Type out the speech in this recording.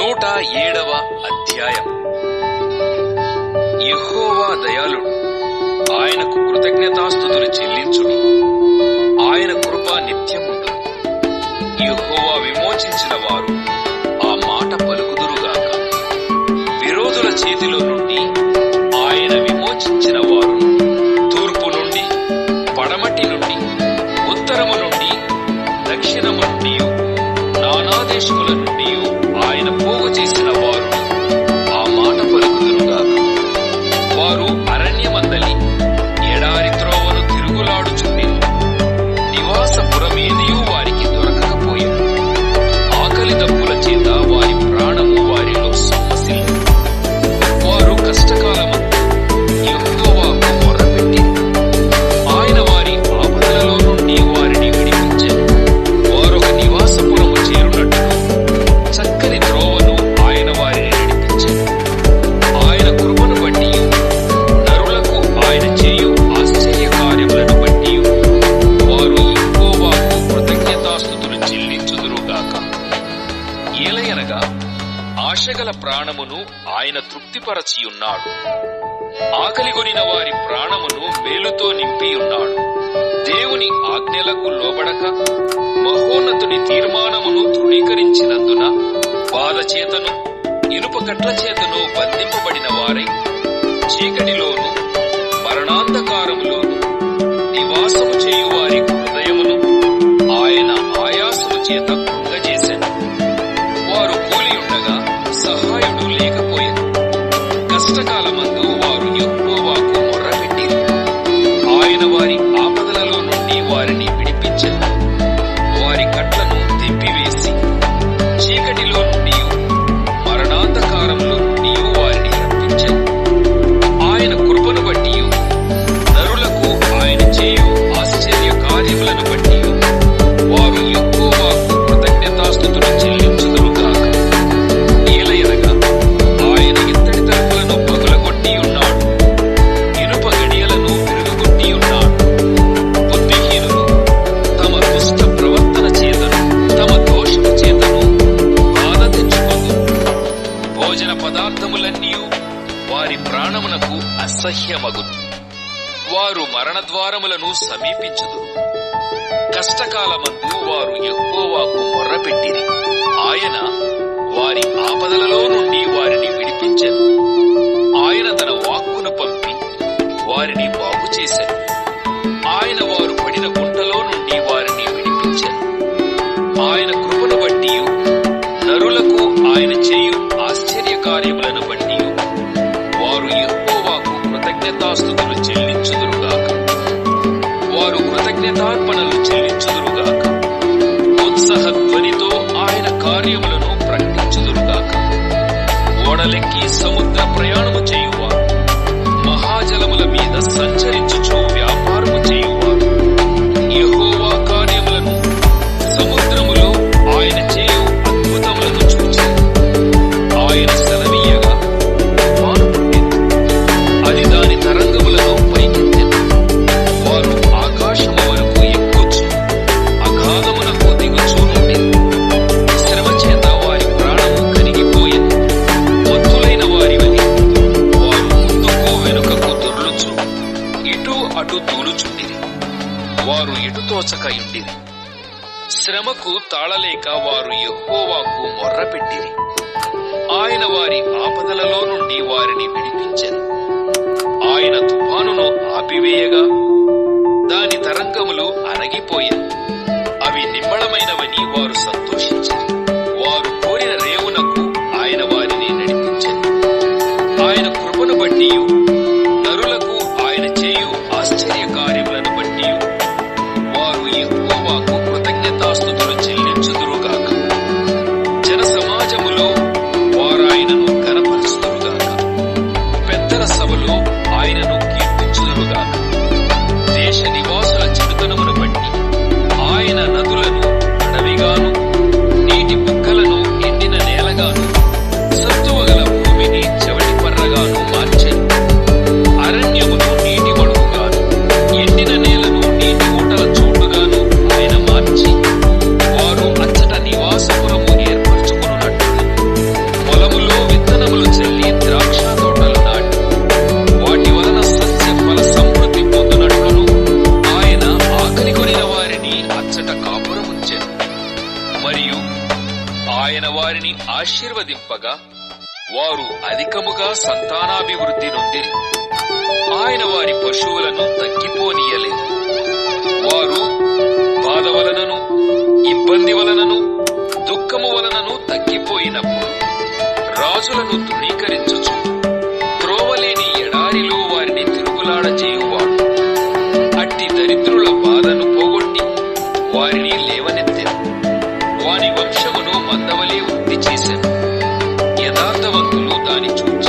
నూట ఏడవ అధ్యాయం. యహోవా దయాళుడు ఆయనకు కృతజ్ఞతాస్థుతులు చెల్లించుడు. ఆయన కృప నిత్యముడు యహోవా విమోచించిన వారు ఆ మాట పలుకుదురుగాక. విరోధుల చేతిలో నుండి ఆయన విమోచించిన వారు తూర్పు నుండి పడమటి నుండి ఉత్తరము నుండి దక్షిణము నుండి నానా దేశముల తృప్తిపరచియున్నాడు ఆకలిగొనిన వారి ప్రాణమును మేలుతో నింపియున్నాడు. దేవుని ఆజ్ఞలకు లోబడక మహోన్నతుని తీర్మానమును తృణీకరించినందున బాధ చేతను చేతను బంధింపబడిన వారై చీకటిలోను మరణాంధకారములోను నివాసము చేయువారి అసహ్యమగును వారు మరణద్వారములను సమీపించదు. కష్టకాలమందు వారు ఎక్కువకు మొర్రపెట్టిరి ఆయన వారి ఆపదలలో నుండి వారిని విడిపించారు ఆయన తన ಕಲಕಿ ಸಮುದ್ರ ಪ್ರಯೋಗ శ్రమకు తాళలేక వారు యహోవాకు మొర్రపెట్టిరి. ఆయన వారి ఆపదలలో నుండి వారిని విడిపించను. ఆయన తుఫానును ఆపివేయగా దాని తరంగములు అరగిపోయాను అవి నిమ్మళమైనవని వారు సంతో ఆశీర్వదింపగా వారు అధికముగా సంతానాభివృద్ధి నొందిరి ఆయన వారి పశువులను తగ్గిపోనీయలేదు. వారు బాధ వలనను ఇబ్బంది వలనను దుఃఖము వలనను తగ్గిపోయినప్పుడు రాజులను తృణీకరించచ్చు త్రోవలేని ఎడారిలో వారిని తిరుగులాడజేయువాడు అట్టి దరిద్రుల బాధను పోగొట్టి వారిని లేవనెత్తారు వాని వంశమును మందవలేవు. చేశాను యథార్థవంతులు దాన్ని చూచి